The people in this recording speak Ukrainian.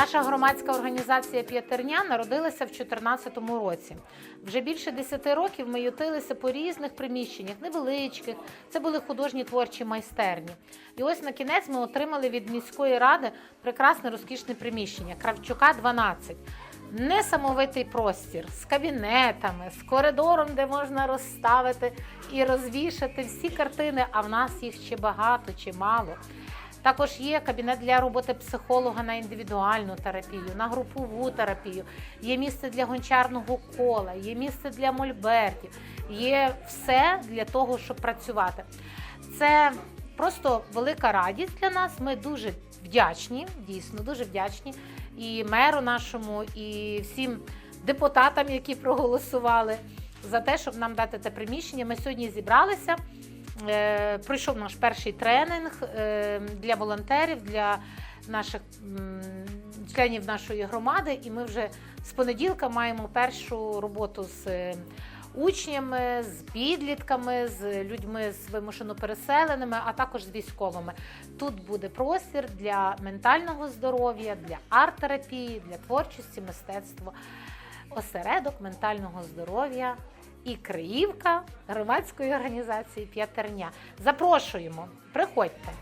Наша громадська організація П'ятерня народилася в 2014 році. Вже більше 10 років ми ютилися по різних приміщеннях, невеличких. Це були художні творчі майстерні. І ось на кінець ми отримали від міської ради прекрасне розкішне приміщення Кравчука 12. Несамовитий простір з кабінетами, з коридором, де можна розставити і розвішати всі картини, а в нас їх ще багато, чимало. Також є кабінет для роботи психолога на індивідуальну терапію, на групову терапію, є місце для гончарного кола, є місце для мольбертів, є все для того, щоб працювати. Це просто велика радість для нас. Ми дуже вдячні, дійсно дуже вдячні і меру нашому, і всім депутатам, які проголосували за те, щоб нам дати те приміщення. Ми сьогодні зібралися. Е, Пройшов наш перший тренінг е, для волонтерів, для наших членів нашої громади, і ми вже з понеділка маємо першу роботу з е, учнями, з підлітками, з людьми з вимушено переселеними, а також з військовими. Тут буде простір для ментального здоров'я, для арт-терапії, для творчості, мистецтва, осередок ментального здоров'я і Криївка громадської організації П'ятерня. Запрошуємо, приходьте.